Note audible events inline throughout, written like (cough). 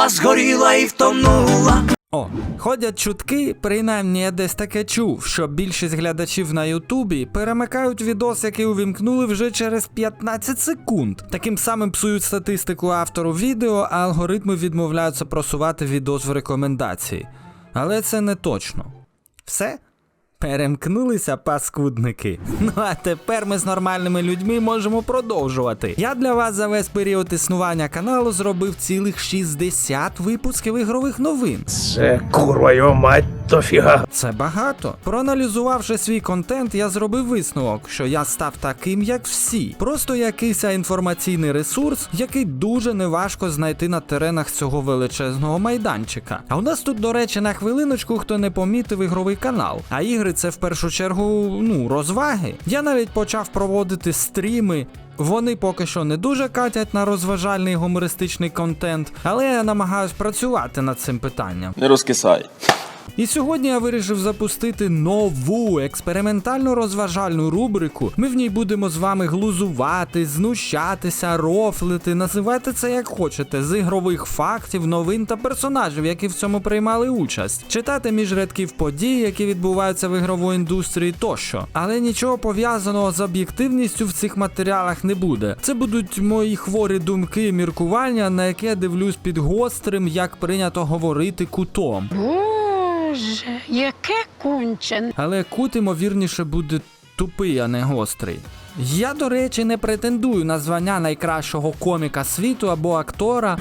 бомба згоріла і втонула. О, ходять чутки, принаймні я десь таке чув, що більшість глядачів на Ютубі перемикають відос, який увімкнули вже через 15 секунд. Таким самим псують статистику автору відео, а алгоритми відмовляються просувати відос в рекомендації. Але це не точно. Все? Перемкнулися паскудники. Ну а тепер ми з нормальними людьми можемо продовжувати. Я для вас за весь період існування каналу зробив цілих 60 випусків ігрових новин. Це курва його мать то фіга. Це багато. Проаналізувавши свій контент, я зробив висновок, що я став таким, як всі. Просто якийсь інформаційний ресурс, який дуже неважко знайти на теренах цього величезного майданчика. А у нас тут, до речі, на хвилиночку, хто не помітив ігровий канал. А ігри це в першу чергу ну, розваги. Я навіть почав проводити стріми. Вони поки що не дуже катять на розважальний гумористичний контент, але я намагаюсь працювати над цим питанням. Не розкисай. І сьогодні я вирішив запустити нову експериментальну розважальну рубрику. Ми в ній будемо з вами глузувати, знущатися, рофлити, називайте це як хочете, з ігрових фактів, новин та персонажів, які в цьому приймали участь, читати між рядків подій, які відбуваються в ігровій індустрії тощо. Але нічого пов'язаного з об'єктивністю в цих матеріалах не буде. Це будуть мої хворі думки і міркування, на які я дивлюсь під гострим, як прийнято говорити, кутом. Боже, яке кончене. Але кут, ймовірніше, буде тупий, а не гострий. Я, до речі, не претендую на звання найкращого коміка світу або актора.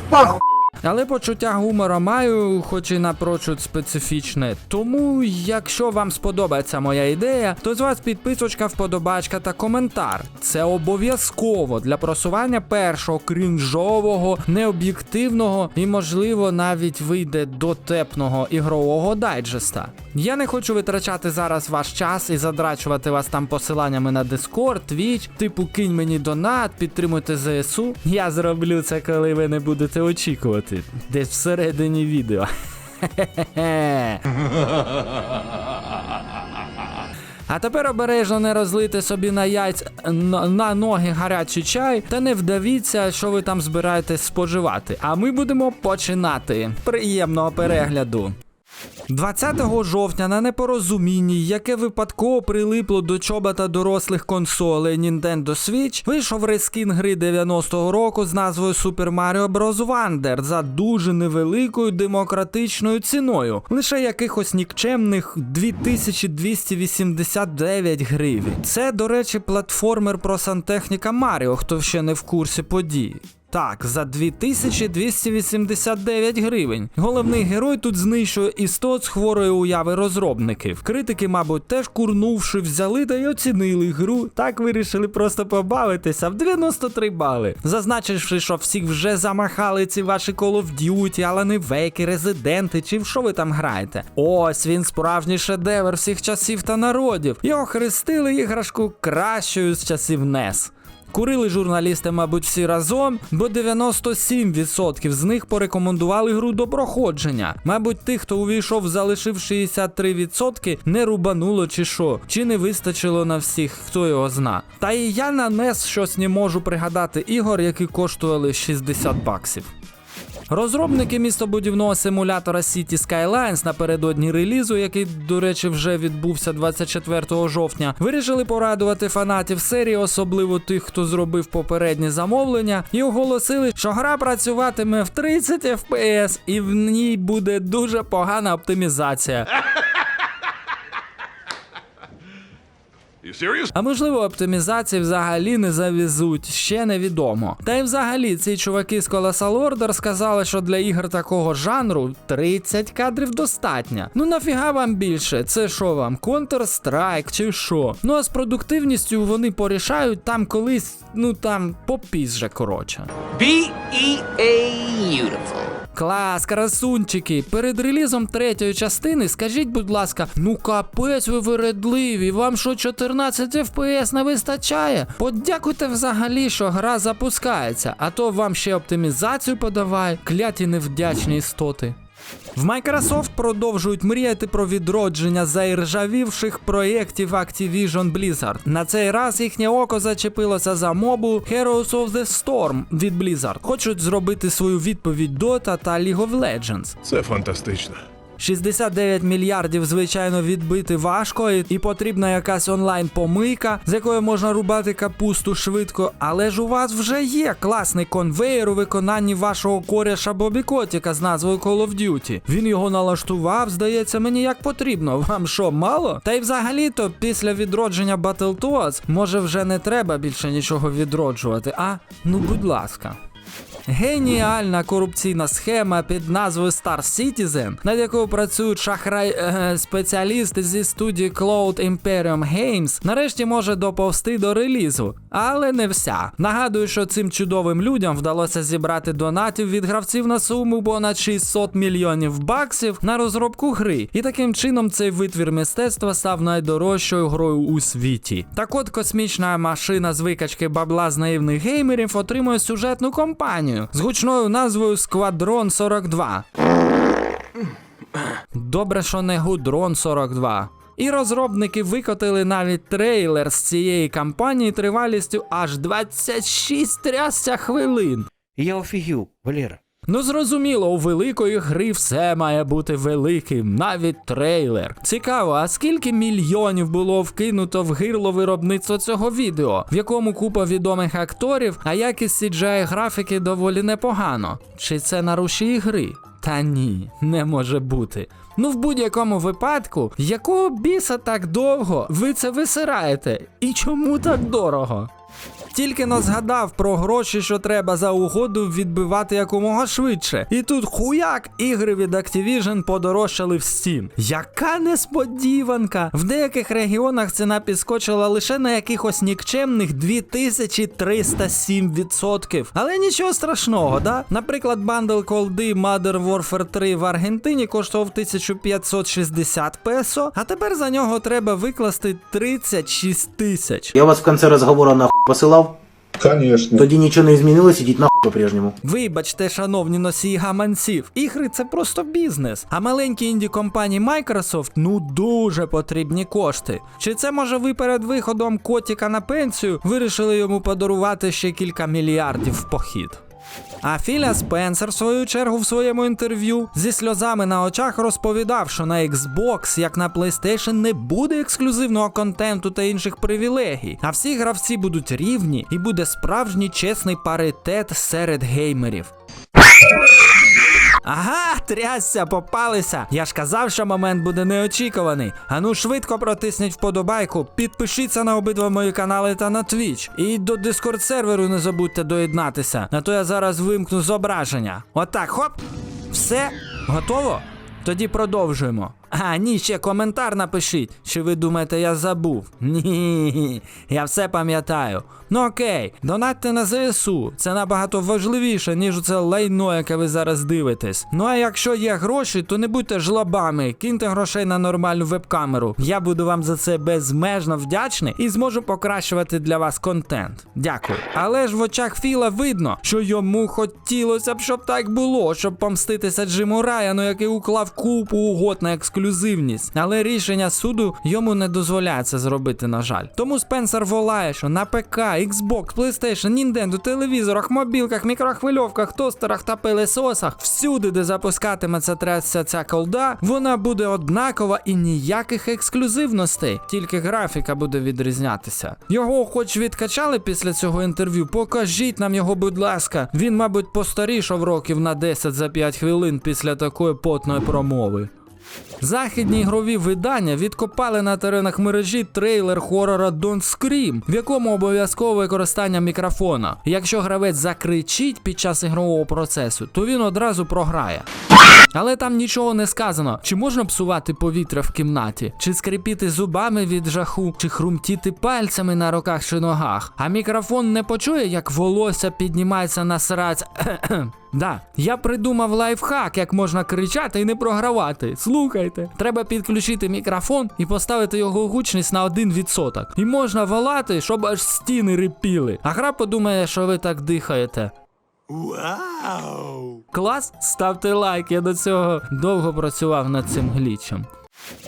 Але почуття гумора маю, хоч і напрочуд специфічне. Тому, якщо вам сподобається моя ідея, то з вас підписочка, вподобачка та коментар. Це обов'язково для просування першого крінжового, необ'єктивного і, можливо, навіть вийде дотепного ігрового дайджеста. Я не хочу витрачати зараз ваш час і задрачувати вас там посиланнями на Discord, Twitch, типу кинь мені донат, підтримуйте ЗСУ. Я зроблю це, коли ви не будете очікувати. Десь всередині відео. (laughs) А тепер обережно не розлийте собі на яйця на, на ноги гарячий чай та не вдавіться, що ви там збираєтесь споживати. А ми будемо починати. Приємного перегляду. 20 жовтня на непорозумінні, яке випадково прилипло до чобота дорослих консолей Nintendo Switch, вийшов рескін гри 90-го року з назвою Super Mario Bros. Wonder за дуже невеликою демократичною ціною, лише якихось нікчемних 2289 гривень. Це, до речі, платформер про сантехніка Маріо, хто ще не в курсі подій. Так, за 2289 гривень. Головний герой тут знищує істот з хворої уяви розробників. Критики, мабуть, теж курнувши, взяли та й оцінили гру. Так вирішили просто побавитися в 93 бали. Зазначивши, що всіх вже замахали ці ваші Call of Duty, Алани Вейки, Резиденти, чи в що ви там граєте. Ось він справжній шедевр всіх часів та народів. Його хрестили іграшку кращою з часів NES. Курили журналісти, мабуть, всі разом, бо 97% з них порекомендували гру до проходження. Мабуть, тих, хто увійшов, залишив 63%, не рубануло чи що, чи не вистачило на всіх, хто його зна. Та і я на NES щось не можу пригадати ігор, які коштували 60 баксів. Розробники містобудівного симулятора City Skylines напередодні релізу, який, до речі, вже відбувся 24 жовтня, вирішили порадувати фанатів серії, особливо тих, хто зробив попереднє замовлення, і оголосили, що гра працюватиме в 30 FPS і в ній буде дуже погана оптимізація. (laughs) А можливо, оптимізації взагалі не завезуть, ще невідомо. Та й взагалі ці чуваки з Colossal Order сказали, що для ігор такого жанру 30 кадрів достатньо. Ну нафіга вам більше? Це що вам? Counter-Strike чи що? Ну а з продуктивністю вони порішають там колись, ну там попіз же коротше. B-E-A-Beautiful. Клас, красунчики. Перед релізом третьої частини скажіть, будь ласка, ну капець ви вередливі, вам що 14 FPS не вистачає? Подякуйте взагалі, що гра запускається, а то вам ще оптимізацію подавай, кляті невдячні істоти. В Microsoft продовжують мріяти про відродження заіржавівших проєктів Activision Blizzard. На цей раз їхнє око зачепилося за мобу Heroes of the Storm від Blizzard. Хочуть зробити свою відповідь Dota та League of Legends. Це фантастично. 69 мільярдів, звичайно, відбити важко, і, потрібна якась онлайн-помийка, з якою можна рубати капусту швидко. Але ж у вас вже є класний конвейер у виконанні вашого коряша Бобі Котіка з назвою Call of Duty. Він його налаштував, здається, мені як потрібно. Вам що, мало? Та й взагалі-то після відродження Battletoads, може вже не треба більше нічого відроджувати, а? Ну будь ласка. Геніальна корупційна схема під назвою Star Citizen, над якою працюють шахрай е, спеціалісти зі студії Cloud Imperium Games, нарешті може доповсти до релізу, але не вся. Нагадую, що цим чудовим людям вдалося зібрати донатів від гравців на суму понад 600 мільйонів баксів на розробку гри, і таким чином цей витвір мистецтва став найдорожчою грою у світі. Так от космічна машина з викачки бабла з наївних геймерів отримує сюжетну кампанію з гучною назвою Сквадрон 42. Добре, що не Гудрон 42. І розробники викотили навіть трейлер з цієї кампанії тривалістю аж 26 трясся хвилин. Я офігів, Валера. Ну зрозуміло, у великої гри все має бути великим, навіть трейлер. Цікаво, а скільки мільйонів було вкинуто в гирло виробництво цього відео, в якому купа відомих акторів, а якість CGI графіки доволі непогано. Чи це на рушії гри? Та ні, не може бути. Ну, в будь-якому випадку, якого біса так довго ви це висираєте? І чому так дорого? Тільки но згадав про гроші, що треба за угоду відбивати якомога швидше. І тут хуяк ігри від Activision подорожчали в Steam. Яка несподіванка! В деяких регіонах ціна підскочила лише на якихось нікчемних 2307%. Але нічого страшного, да? Наприклад, бандл колди Modern Warfare 3 в Аргентині коштував 1560 песо, а тепер за нього треба викласти 36 тисяч. Я вас в конце разговора нахуй посылал? Конечно. Тоді нічого не змінилось, ідіть нахуй по-прежньому. Вибачте, шановні носії гаманців, ігри це просто бізнес. А маленькій інді компанії Microsoft ну дуже потрібні кошти. Чи це може ви перед виходом котіка на пенсію вирішили йому подарувати ще кілька мільярдів в похід? А Філя Спенсер, в свою чергу, в своєму інтерв'ю зі сльозами на очах розповідав, що на Xbox, як на PlayStation, не буде ексклюзивного контенту та інших привілегій, а всі гравці будуть рівні і буде справжній чесний паритет серед геймерів. Ага, трясся, попалися. Я ж казав, що момент буде неочікуваний. Ану швидко протисніть вподобайку, підпишіться на обидва мої канали та на Twitch. І до дискорд серверу не забудьте доєднатися. На то я зараз вимкну зображення. Отак, хоп. Все, готово? Тоді продовжуємо. А, ні, ще коментар напишіть. Чи ви думаєте, я забув? (laughs) Ні, я все пам'ятаю. Ну окей, донатьте на ЗСУ. Це набагато важливіше, ніж це лайно, яке ви зараз дивитесь. Ну а якщо є гроші, то не будьте жлобами, киньте грошей на нормальну веб-камеру. Я буду вам за це безмежно вдячний і зможу покращувати для вас контент. Дякую. Але ж в очах Філа видно, що йому хотілося б, щоб так було, щоб помститися Джиму Райану, який уклав купу угод на ексклюзивність. Але рішення суду йому не дозволяє це зробити, на жаль. Тому Спенсер волає, що на ПК, Xbox, PlayStation, Nintendo, телевізорах, мобілках, мікрохвильовках, тостерах та пилесосах, всюди, де запускатиметься трясся ця колда, вона буде однакова і ніяких ексклюзивностей, тільки графіка буде відрізнятися. Його хоч відкачали після цього інтерв'ю, покажіть нам його, будь ласка. Він, мабуть, постарішав років на 10 за 5 хвилин після такої потної промови. Західні ігрові видання відкопали на теренах мережі трейлер хорора Don't Scream, в якому обов'язкове використання мікрофона. Якщо гравець закричить під час ігрового процесу, то він одразу програє. Але там нічого не сказано, чи можна псувати повітря в кімнаті, чи скрипіти зубами від жаху, чи хрумтіти пальцями на руках чи ногах. А мікрофон не почує, як волосся піднімається на сраць. Да, я придумав лайфхак, як можна кричати і не програвати. Слухайте, треба підключити мікрофон і поставити його гучність на 1%. І можна волати, щоб аж стіни рипіли. А гра подумає, що ви так дихаєте. Вау! Клас, ставте лайк, я до цього довго працював над цим глічем.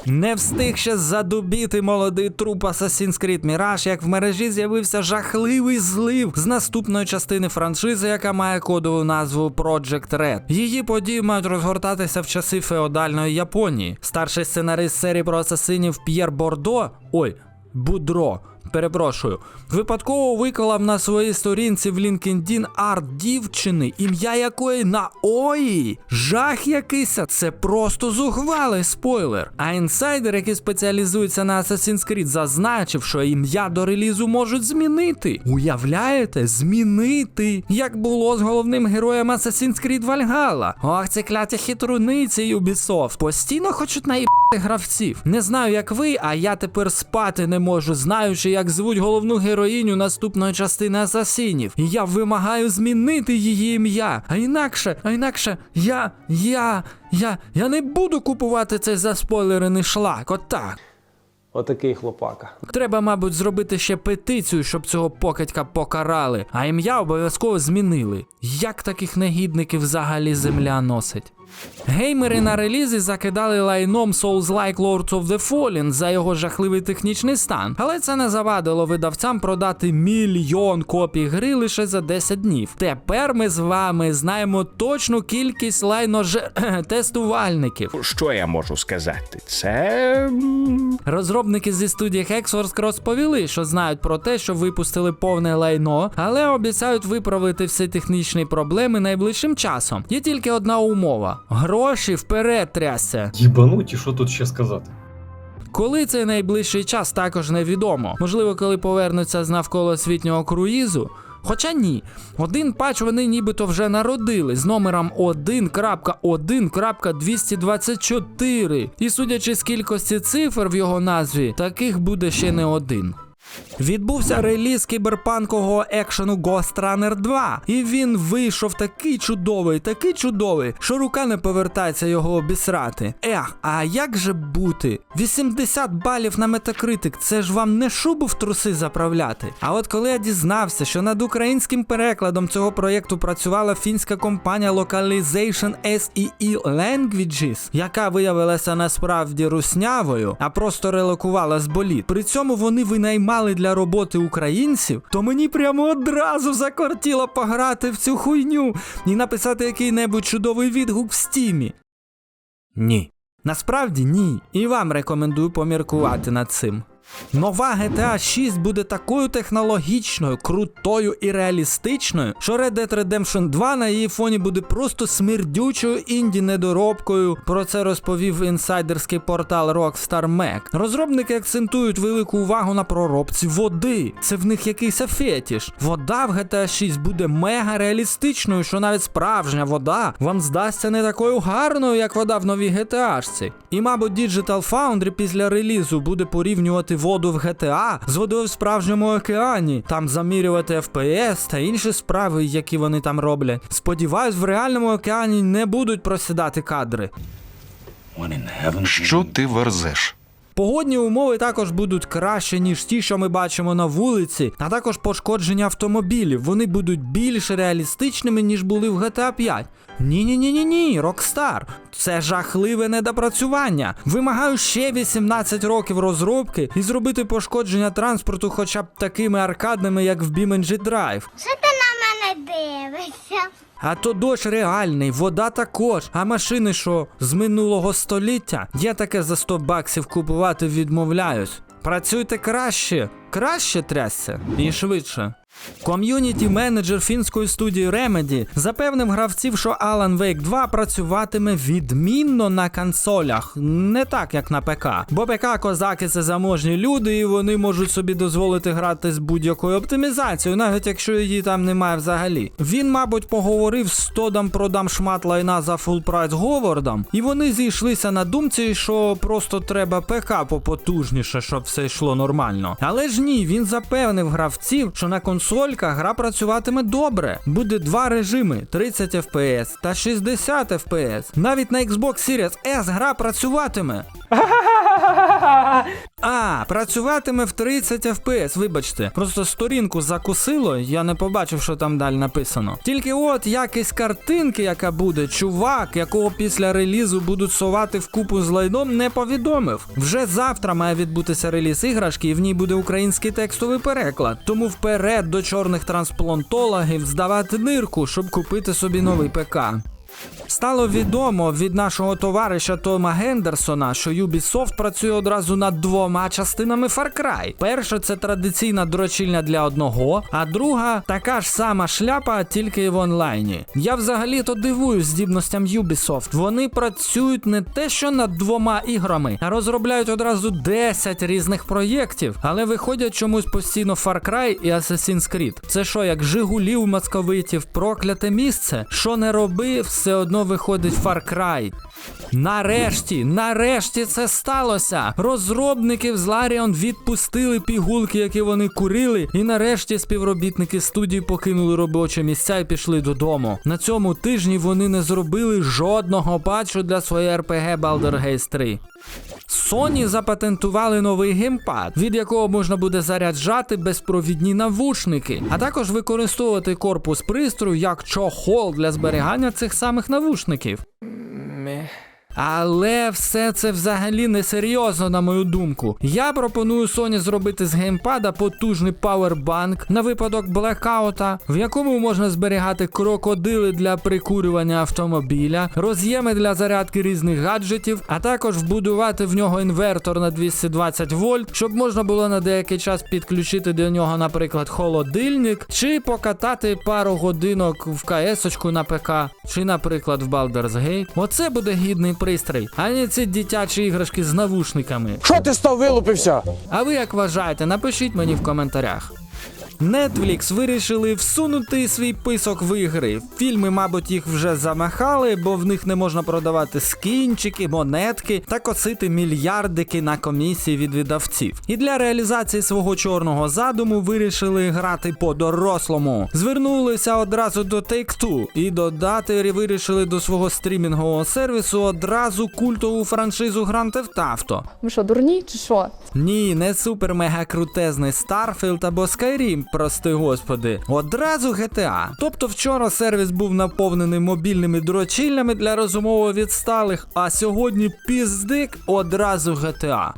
Не встиг ще задубіти молодий труп Assassin's Creed Mirage, як в мережі з'явився жахливий злив з наступної частини франшизи, яка має кодову назву Project Red. Її події мають розгортатися в часи феодальної Японії. Старший сценарист серії про асасинів П'єр Бордо. Ой, Будро. Перепрошую, випадково виклав на своїй сторінці в LinkedIn арт дівчини, ім'я якої Наої. Жах якийсь, це просто зухвалий спойлер. А інсайдер, який спеціалізується на Assassin's Creed, зазначив, що ім'я до релізу можуть змінити. Уявляєте, змінити, як було з головним героєм Assassin's Creed Valhalla. Ох, ці кляті хитруниці Ubisoft. Постійно хочуть наїбати гравців. Не знаю, як ви, а я тепер спати не можу, знаючи, як звуть головну героїню наступної частини Асасинів. І я вимагаю змінити її ім'я. А інакше, а інакше, я, я, я, я не буду купувати цей заспойлерений шлак. Отак. Отакий хлопака. Треба, мабуть, зробити ще петицію, щоб цього покидька покарали, а ім'я обов'язково змінили. Як таких негідників взагалі земля носить? Геймери на релізі закидали лайном Souls-like Lords of the Fallen за його жахливий технічний стан, але це не завадило видавцям продати мільйон копій гри лише за 10 днів. Тепер ми з вами знаємо точну кількість лайно-тестувальників. (clears throat) Що я можу сказати? Це. Розробники зі студії Hexworks розповіли, що знають про те, що випустили повне лайно, але обіцяють виправити всі технічні проблеми найближчим часом. Є тільки одна умова: гроші вперед трясся. Їбануть, і що тут ще сказати? Коли цей найближчий час також невідомо. Можливо, коли повернуться з навколосвітнього круїзу. Хоча ні, один патч вони нібито вже народили з номером 1.1.224. І судячи з кількості цифр в його назві, таких буде ще не один. Відбувся реліз кіберпанкового екшену Ghost Runner 2, і він вийшов такий чудовий, такий чудовий, що рука не повертається його обісрати. Ех, а як же бути? 80 балів на Metacritic, це ж вам не шубу в труси заправляти. А от коли я дізнався, що над українським перекладом цього проєкту працювала фінська компанія Localization SEE Languages, яка виявилася насправді руснявою, а просто релокувала з боліт. При цьому вони винаймали для роботи українців, то мені прямо одразу закортіло пограти в цю хуйню і написати який-небудь чудовий відгук в стімі. Ні. Насправді ні. І вам рекомендую поміркувати над цим. Нова GTA 6 буде такою технологічною, крутою і реалістичною, що Red Dead Redemption 2 на її фоні буде просто смердючою інді недоробкою. Про це розповів інсайдерський портал Rockstar Mac. Розробники акцентують велику увагу на проробці води. Це в них якийсь фетіш. Вода в GTA 6 буде мега реалістичною, що навіть справжня вода вам здасться не такою гарною, як вода в новій GTA-шці. І, мабуть, Digital Foundry після релізу буде порівнювати воду в GTA з водою в справжньому океані, там замірювати FPS та інші справи, які вони там роблять. Сподіваюсь, в реальному океані не будуть просідати кадри. Що ти верзеш? Погодні умови також будуть краще, ніж ті, що ми бачимо на вулиці, а також пошкодження автомобілів. Вони будуть більш реалістичними, ніж були в GTA 5. Ні, ні, ні, ні, ні, Rockstar. Це жахливе недопрацювання. Вимагаю ще 18 років розробки і зробити пошкодження транспорту хоча б такими аркадними, як в BeamNG Drive. Що ти на мене дивишся? А то дощ реальний, вода також. А машини що з минулого століття? Я таке за 100 баксів купувати відмовляюсь. Працюйте краще, краще трясся і швидше. Ком'юніті менеджер фінської студії Remedy запевнив гравців, що Alan Wake 2 працюватиме відмінно на консолях, не так як на ПК. Бо ПК козаки це заможні люди, і вони можуть собі дозволити грати з будь-якою оптимізацією, навіть якщо її там немає взагалі. Він, мабуть, поговорив з Тодом продам шмат лайна за фул прайс Говардом, і вони зійшлися на думці, що просто треба ПК попотужніше, щоб все йшло нормально. Але ж ні, він запевнив гравців, що на консольках гра працюватиме добре. Буде два режими: 30 FPS та 60 FPS. Навіть на Xbox Series S гра працюватиме. А, працюватиме в 30 FPS, вибачте. Просто сторінку закусило, я не побачив, що там далі написано. Тільки от якість картинки, яка буде, чувак, якого після релізу будуть совати в купу з лайном, не повідомив. Вже завтра має відбутися реліз іграшки, і в ній буде український текстовий переклад. Тому вперед до чорних трансплантологів здавати нирку, щоб купити собі новий ПК. Стало відомо від нашого товариша Тома Гендерсона, що Ubisoft працює одразу над двома частинами Far Cry. Перша це традиційна дрочільня для одного, а друга така ж сама шляпа, тільки в онлайні. Я взагалі-то дивуюсь здібностям Ubisoft. Вони працюють не те, що над двома іграми, а розробляють одразу 10 різних проєктів, але виходять чомусь постійно Far Cry і Assassin's Creed. Це що, як Жигулів московитів, прокляте місце? Що не роби, все одно виходить Far Cry. Нарешті, нарешті це сталося. Розробники з Ларіон відпустили пігулки, які вони курили, і нарешті співробітники студії покинули робочі місця і пішли додому. На цьому тижні вони не зробили жодного патчу для своєї RPG Baldur's Gate 3. Sony запатентували новий геймпад, від якого можна буде заряджати безпровідні навушники, а також використовувати корпус пристрою як чохол для зберігання цих самих навушників. Але все це взагалі не серйозно, на мою думку. Я пропоную Sony зробити з геймпада потужний пауербанк на випадок блекаута, в якому можна зберігати крокодили для прикурювання автомобіля, роз'єми для зарядки різних гаджетів, а також вбудувати в нього інвертор на 220 вольт, щоб можна було на деякий час підключити до нього, наприклад, холодильник, чи покатати пару годинок в КС-очку на ПК, чи, наприклад, в Baldur's Gate. Оце буде гідний пристрій, а не ці дитячі іграшки з навушниками. Що ти став вилупився? А ви як вважаєте? Напишіть мені в коментарях. Netflix вирішили всунути свій писок в ігри. Фільми, мабуть, їх вже замахали, бо в них не можна продавати скінчики, монетки та косити мільярдики на комісії від видавців. І для реалізації свого чорного задуму вирішили грати по-дорослому. Звернулися одразу до Take-Two і додати вирішили до свого стрімінгового сервісу одразу культову франшизу Grand Theft Auto. Ми що, дурні чи що? Ні, не супер мега крутезний Starfield або Skyrim, прости господи. Одразу GTA. Тобто вчора сервіс був наповнений мобільними дрочильнями для розумово відсталих, а сьогодні піздик одразу GTA.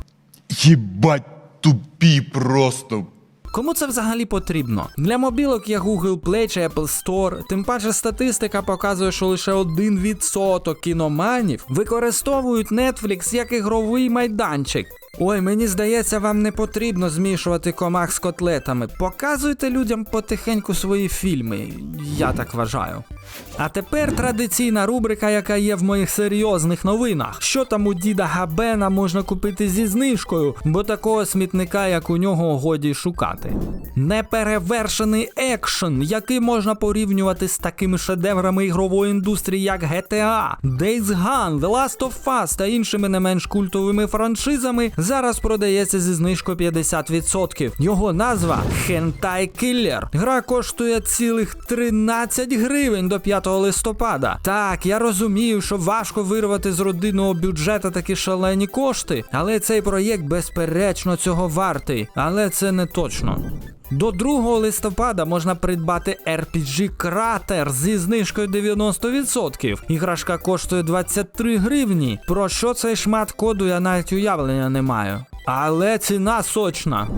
Єбать тупі просто. Кому це взагалі потрібно? Для мобілок є Google Play чи Apple Store, тим паче статистика показує, що лише 1% кіноманів використовують Netflix як ігровий майданчик. Ой, мені здається, вам не потрібно змішувати комах з котлетами. Показуйте людям потихеньку свої фільми. Я так вважаю. А тепер традиційна рубрика, яка є в моїх серйозних новинах. Що там у діда Габена можна купити зі знижкою, бо такого смітника, як у нього, годі шукати. Неперевершений екшен, який можна порівнювати з такими шедеврами ігрової індустрії, як GTA, Days Gone, The Last of Us та іншими не менш культовими франшизами, зараз продається зі знижкою 50%. Його назва Хентай Killer. Гра коштує цілих 13 гривень до 5 листопада. Так, я розумію, що важко вирвати з родинного бюджету такі шалені кошти, але цей проєкт безперечно цього вартий. Але це не точно. До 2 листопада можна придбати RPG Кратер зі знижкою 90%. Іграшка коштує 23 гривні. Про що цей шмат коду я навіть уявлення не маю. Але ціна сочна.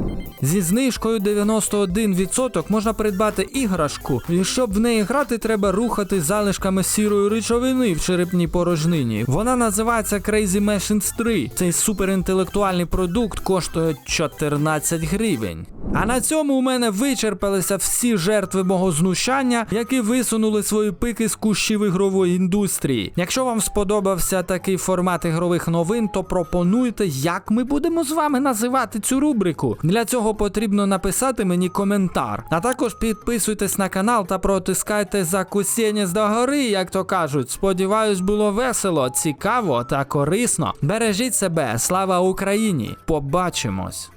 Зі знижкою 91% можна придбати іграшку, і щоб в неї грати, треба рухати залишками сірої речовини в черепній порожнині. Вона називається Crazy Machines 3. Цей суперінтелектуальний продукт коштує 14 гривень. А на цьому у мене вичерпалися всі жертви мого знущання, які висунули свої пики з кущів ігрової індустрії. Якщо вам сподобався такий формат ігрових новин, то пропонуйте, як ми будемо з вами називати цю рубрику. Для цього потрібно написати мені коментар. А також підписуйтесь на канал та протискайте закусєння до гори, як то кажуть. Сподіваюсь, було весело, цікаво та корисно. Бережіть себе, слава Україні! Побачимось!